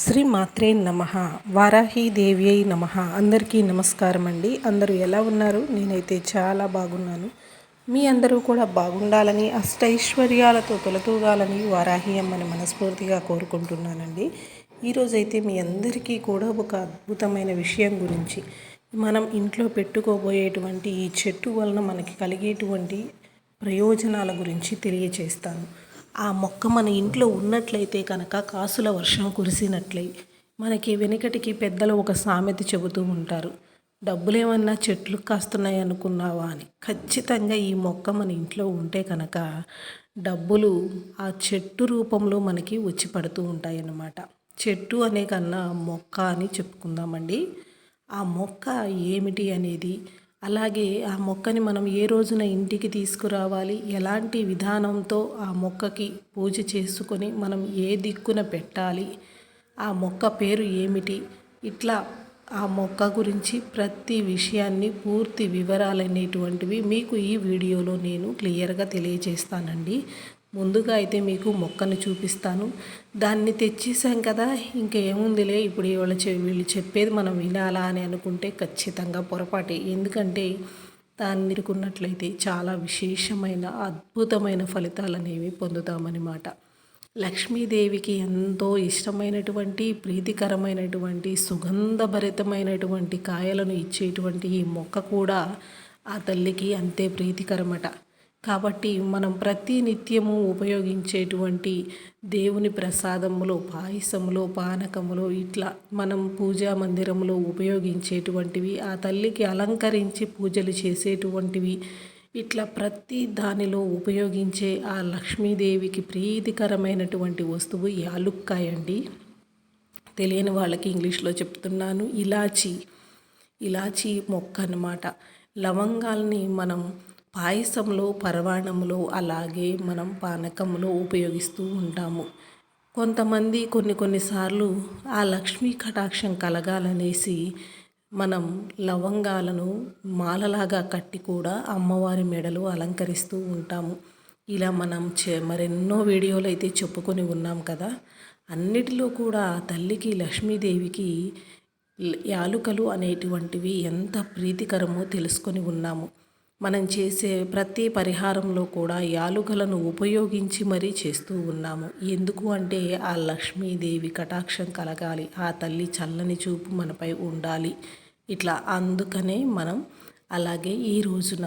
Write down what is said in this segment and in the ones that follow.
శ్రీ మాత్రే నమ. వారాహీదేవి అయి నమ. అందరికీ నమస్కారం అండి. అందరూ ఎలా ఉన్నారు? నేనైతే చాలా బాగున్నాను. మీ అందరూ కూడా బాగుండాలని అష్టైశ్వర్యాలతో తొలతూగాలని వారాహి అమ్మని మనస్ఫూర్తిగా కోరుకుంటున్నానండి. ఈరోజైతే మీ అందరికీ కూడా ఒక అద్భుతమైన విషయం గురించి. మనం ఇంట్లో పెట్టుకోబోయేటువంటి ఈ చెట్టు వలన మనకి కలిగేటువంటి ప్రయోజనాల గురించి తెలియచేస్తాను. ఆ మొక్క మన ఇంట్లో ఉన్నట్లయితే కనుక కాసుల వర్షం కురిసినట్లయి మనకి వెనుకటికి పెద్దలు ఒక సామెత చెబుతూ ఉంటారు. డబ్బులేమన్నా చెట్లు కాస్తున్నాయి అనుకున్నావా అని. ఖచ్చితంగా ఈ మొక్క మన ఇంట్లో ఉంటే కనుక డబ్బులు ఆ చెట్టు రూపంలో మనకి వచ్చి పడుతూ ఉంటాయి అన్నమాట చెట్టు అనే కన్నా మొక్క అని చెప్పుకుందామండి. ఆ మొక్క ఏమిటి అనేది అలాగే ఆ మొక్కని మనం ఏ రోజున ఇంటికి తీసుకురావాలి ఎలాంటి విధానంతో ఆ మొక్కకి పూజ చేసుకొని మనం ఏ దిక్కున పెట్టాలి ఆ మొక్క పేరు ఏమిటి ఇట్లా ఆ మొక్క గురించి ప్రతి విషయాన్ని పూర్తి వివరాలు అనేటువంటివి మీకు ఈ వీడియోలో నేను క్లియర్గా తెలియజేస్తానండి. ముందుగా అయితే మీకు మొక్కను చూపిస్తాను. దాన్ని తెచ్చేసాం కదా ఇంకా ఏముందిలే ఇప్పుడు వీళ్ళు వీళ్ళు చెప్పేది మనం వినాలా అని అనుకుంటే ఖచ్చితంగా పొరపాటే. ఎందుకంటే దాన్ని నిరుకున్నట్లయితే చాలా విశేషమైన అద్భుతమైన ఫలితాలు అనేవి పొందుతామన్నమాట లక్ష్మీదేవికి ఎంతో ఇష్టమైనటువంటి ప్రీతికరమైనటువంటి సుగంధభరితమైనటువంటి కాయలను ఇచ్చేటువంటి ఈ మొక్క కూడా ఆ తల్లికి అంతే ప్రీతికరమట. కాబట్టి మనం ప్రతి నిత్యము ఉపయోగించేటువంటి దేవుని ప్రసాదములో పాయసములో పానకములో ఇట్లా మనం పూజా మందిరంలో ఉపయోగించేటువంటివి ఆ తల్లికి అలంకరించి పూజలు చేసేటువంటివి ఇట్లా ప్రతి దానిలో ఉపయోగించే ఆ లక్ష్మీదేవికి ప్రీతికరమైనటువంటి వస్తువు యాలుక్కాయ అండి. తెలియని వాళ్ళకి ఇంగ్లీష్లో చెప్తున్నాను ఇలాచి. ఇలాచి మొక్క అన్నమాట. లవంగాల్ని మనం పాయసంలో పరవాణంలో అలాగే మనం పానకంలో ఉపయోగిస్తూ ఉంటాము. కొంతమంది కొన్ని కొన్నిసార్లు ఆ లక్ష్మీ కటాక్షం కలగాలనేసి మనం లవంగాలను మాలలాగా కట్టి కూడా అమ్మవారి మెడలు అలంకరిస్తూ ఉంటాము. ఇలా మనం చే మరెన్నో వీడియోలు అయితే చెప్పుకొని ఉన్నాం కదా. అన్నిటిలో కూడా తల్లికి లక్ష్మీదేవికి యాలుకలు అనేటువంటివి ఎంత ప్రీతికరమో తెలుసుకొని ఉన్నాము. మనం చేసే ప్రతి పరిహారంలో కూడా యాలుకలను ఉపయోగించి మరీ చేస్తూ ఉన్నాము. ఎందుకు అంటే ఆ లక్ష్మీదేవి కటాక్షం కలగాలి ఆ తల్లి చల్లని చూపు మనపై ఉండాలి. ఇట్లా అందుకనే మనం అలాగే ఈ రోజున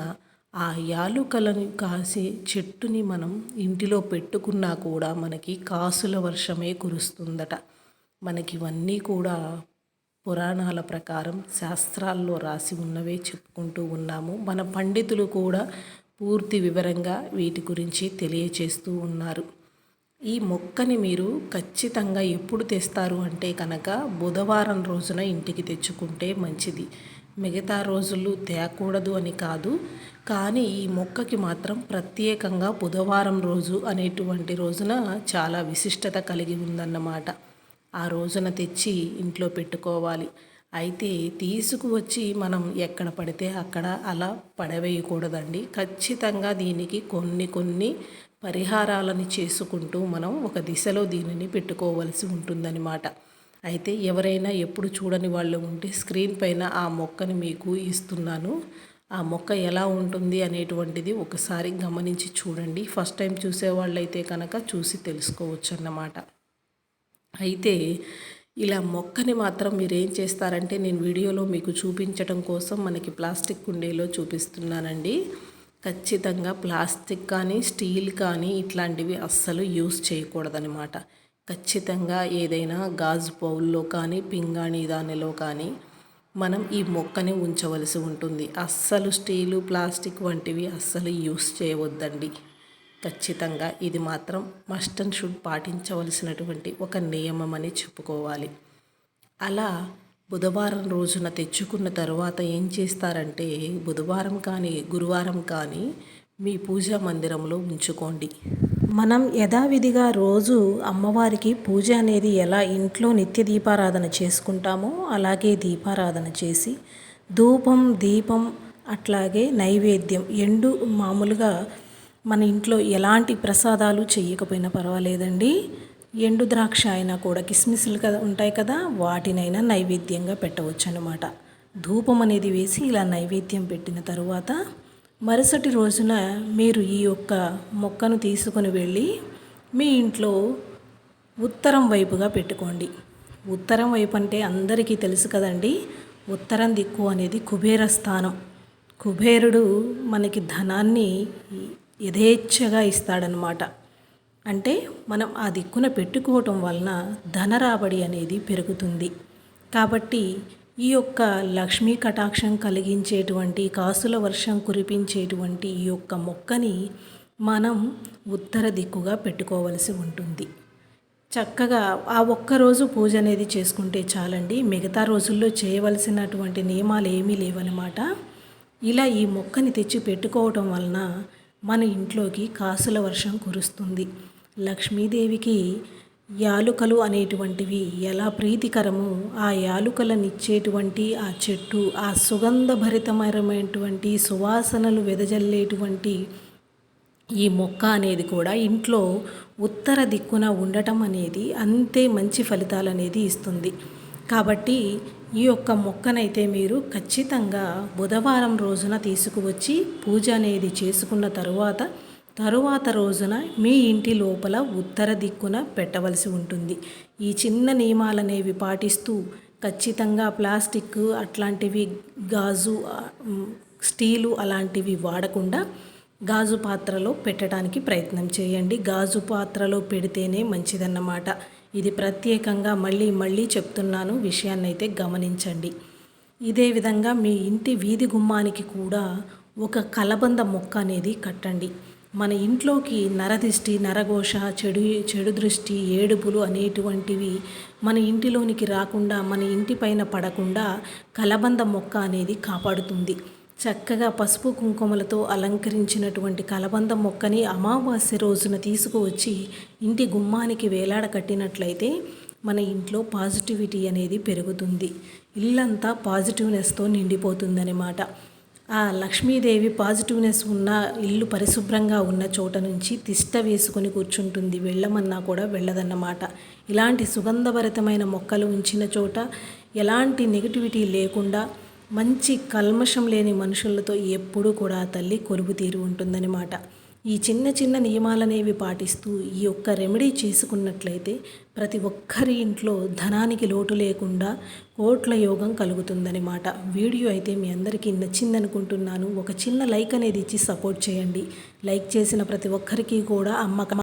ఆ యాలుకలను కాసే చెట్టుని మనం ఇంటిలో పెట్టుకున్నా కూడా మనకి కాసుల వర్షమే కురుస్తుందట. మనకి ఇవన్నీ కూడా పురాణాల ప్రకారం శాస్త్రాల్లో రాసి ఉన్నవే చెప్పుకుంటూ ఉన్నాము. మన పండితులు కూడా పూర్తి వివరంగా వీటి గురించి తెలియచేస్తూ ఉన్నారు. ఈ మొక్కని మీరు ఖచ్చితంగా ఎప్పుడు తెస్తారు అంటే కనుక బుధవారం రోజున ఇంటికి తెచ్చుకుంటే మంచిది. మిగతా రోజులు తేకూడదు అని కాదు. కానీ ఈ మొక్కకి మాత్రం ప్రత్యేకంగా బుధవారం రోజు అనేటువంటి రోజున చాలా విశిష్టత కలిగి ఉందన్నమాట. ఆ రోజున తెచ్చి ఇంట్లో పెట్టుకోవాలి. అయితే తీసుకువచ్చి మనం ఎక్కడ పడితే అక్కడ అలా పడవేయకూడదండి. ఖచ్చితంగా దీనికి కొన్ని కొన్ని పరిహారాలను చేసుకుంటూ మనం ఒక దిశలో దీనిని పెట్టుకోవలసి ఉంటుందన్నమాట. అయితే ఎవరైనా ఎప్పుడు చూడని వాళ్ళు ఉంటే స్క్రీన్ పైన ఆ మొక్కని మీకు ఇస్తున్నాను. ఆ మొక్క ఎలా ఉంటుంది అనేటువంటిది ఒకసారి గమనించి చూడండి. ఫస్ట్ టైం చూసేవాళ్ళైతే కనుక చూసి తెలుసుకోవచ్చు అన్నమాట అయితే ఇలా మొక్కని మాత్రం మీరు ఏం చేస్తారంటే నేను వీడియోలో మీకు చూపించడం కోసం మనకి ప్లాస్టిక్ కుండీలో చూపిస్తున్నానండి. ఖచ్చితంగా ప్లాస్టిక్ కానీ స్టీల్ కానీ ఇట్లాంటివి అస్సలు యూస్ చేయకూడదనమాట ఖచ్చితంగా ఏదైనా గాజు పౌల్లో కానీ పింగాణి దానిలో కానీ మనం ఈ మొక్కని ఉంచవలసి ఉంటుంది. అస్సలు స్టీలు ప్లాస్టిక్ వంటివి అస్సలు యూస్ చేయవద్దండి. ఖచ్చితంగా ఇది మాత్రం మస్ట్ అండ్ షుడ్ పాటించవలసినటువంటి ఒక నియమం అని చెప్పుకోవాలి. అలా బుధవారం రోజున తెచ్చుకున్న తర్వాత ఏం చేస్తారంటే బుధవారం కానీ గురువారం కానీ మీ పూజా మందిరంలో ఉంచుకోండి. మనం యథావిధిగా రోజు అమ్మవారికి పూజ అనేది ఎలా ఇంట్లో నిత్య దీపారాధన చేసుకుంటామో అలాగే దీపారాధన చేసి ధూపం దీపం అట్లాగే నైవేద్యం ఎండు మామూలుగా మన ఇంట్లో ఎలాంటి ప్రసాదాలు చేయకపోయినా పర్వాలేదండి. ఎండు ద్రాక్ష అయినా కూడా కిస్మిస్లు కదా ఉంటాయి కదా వాటినైనా నైవేద్యంగా పెట్టవచ్చు అనమాట ధూపం అనేది వేసి ఇలా నైవేద్యం పెట్టిన తరువాత మరుసటి రోజున మీరు ఈ యొక్క మొక్కను తీసుకొని వెళ్ళి మీ ఇంట్లో ఉత్తరం వైపుగా పెట్టుకోండి. ఉత్తరం వైపు అంటే అందరికీ తెలుసు కదండి ఉత్తరం దిక్కు అనేది కుబేర స్థానం. కుబేరుడు మనకి ధనాన్ని యథేచ్ఛగా ఇస్తాడనమాట అంటే మనం ఆ దిక్కున పెట్టుకోవటం వలన ధన రాబడి అనేది పెరుగుతుంది. కాబట్టి ఈ యొక్క లక్ష్మీ కటాక్షం కలిగించేటువంటి కాసుల వర్షం కురిపించేటువంటి ఈ యొక్క మొక్కని మనం ఉత్తర దిక్కుగా పెట్టుకోవలసి ఉంటుంది. చక్కగా ఆ ఒక్కరోజు పూజ అనేది చేసుకుంటే చాలండి. మిగతా రోజుల్లో చేయవలసినటువంటి నియమాలు ఏమీ లేవన్నమాట. ఇలా ఈ మొక్కని తెచ్చి పెట్టుకోవటం వలన మన ఇంట్లోకి కాసుల వర్షం కురుస్తుంది. లక్ష్మీదేవికి యాలుకలు అనేటువంటివి ఎలా ప్రీతికరమో ఆ యాలుకలనిచ్చేటువంటి ఆ చెట్టు ఆ సుగంధభరితమైనటువంటి సువాసనలు వెదజల్లేటువంటి ఈ మొక్క అనేది కూడా ఇంట్లో ఉత్తర దిక్కున ఉండటం అనేది అంతే మంచి ఫలితాలు అనేది ఇస్తుంది. కాబట్టి ఈ యొక్క మొక్కనైతే మీరు ఖచ్చితంగా బుధవారం రోజున తీసుకువచ్చి పూజ అనేది చేసుకున్న తరువాత తరువాత రోజున మీ ఇంటి లోపల ఉత్తర దిక్కున పెట్టవలసి ఉంటుంది. ఈ చిన్న నియమాలనేవి పాటిస్తూ ఖచ్చితంగా ప్లాస్టిక్ అట్లాంటివి గాజు స్టీలు అలాంటివి వాడకుండా గాజు పాత్రలో పెట్టడానికి ప్రయత్నం చేయండి. గాజు పాత్రలో పెడితేనే మంచిదన్నమాట. ఇది ప్రత్యేకంగా మళ్ళీ మళ్ళీ చెప్తున్నాను విషయాన్నైతే గమనించండి. ఇదే విధంగా మీ ఇంటి వీధి గుమ్మానికి కూడా ఒక కలబంద మొక్క అనేది కట్టండి. మన ఇంట్లోకి నరదిష్టి నరఘోష చెడు చెడు దృష్టి ఏడుపులు అనేటువంటివి మన ఇంటిలోనికి రాకుండా మన ఇంటి పైన పడకుండా కలబంద మొక్క అనేది కాపాడుతుంది. చక్కగా పసుపు కుంకుమలతో అలంకరించినటువంటి కలబంద మొక్కని అమావాస్య రోజున తీసుకువచ్చి ఇంటి గుమ్మానికి వేలాడ కట్టినట్లయితే మన ఇంట్లో పాజిటివిటీ అనేది పెరుగుతుంది. ఇల్లంతా పాజిటివ్నెస్తో నిండిపోతుందనమాట ఆ లక్ష్మీదేవి పాజిటివ్నెస్ ఉన్న ఇల్లు పరిశుభ్రంగా ఉన్న చోట నుంచి తిష్ట వేసుకొని కూర్చుంటుంది. వెళ్ళమన్నా కూడా వెళ్ళదన్నమాట. ఇలాంటి సుగంధభరితమైన మొక్కలు ఉంచిన చోట ఎలాంటి నెగిటివిటీ లేకుండా మంచి కల్మషం లేని మనుషులతో ఎప్పుడూ కూడా తల్లి కొలువు తీరు ఉంటుందన్నమాట ఈ చిన్న చిన్న నియమాలనేవి పాటిస్తూ ఈ యొక్క రెమెడీ చేసుకున్నట్లయితే ప్రతి ఒక్కరి ఇంట్లో ధనానికి లోటు లేకుండా కోట్ల యోగం కలుగుతుందనమాట వీడియో అయితే మీ అందరికీ నచ్చిందనుకుంటున్నాను. ఒక చిన్న లైక్ అనేది ఇచ్చి సపోర్ట్ చేయండి. లైక్ చేసిన ప్రతి ఒక్కరికి కూడా అమ్మకం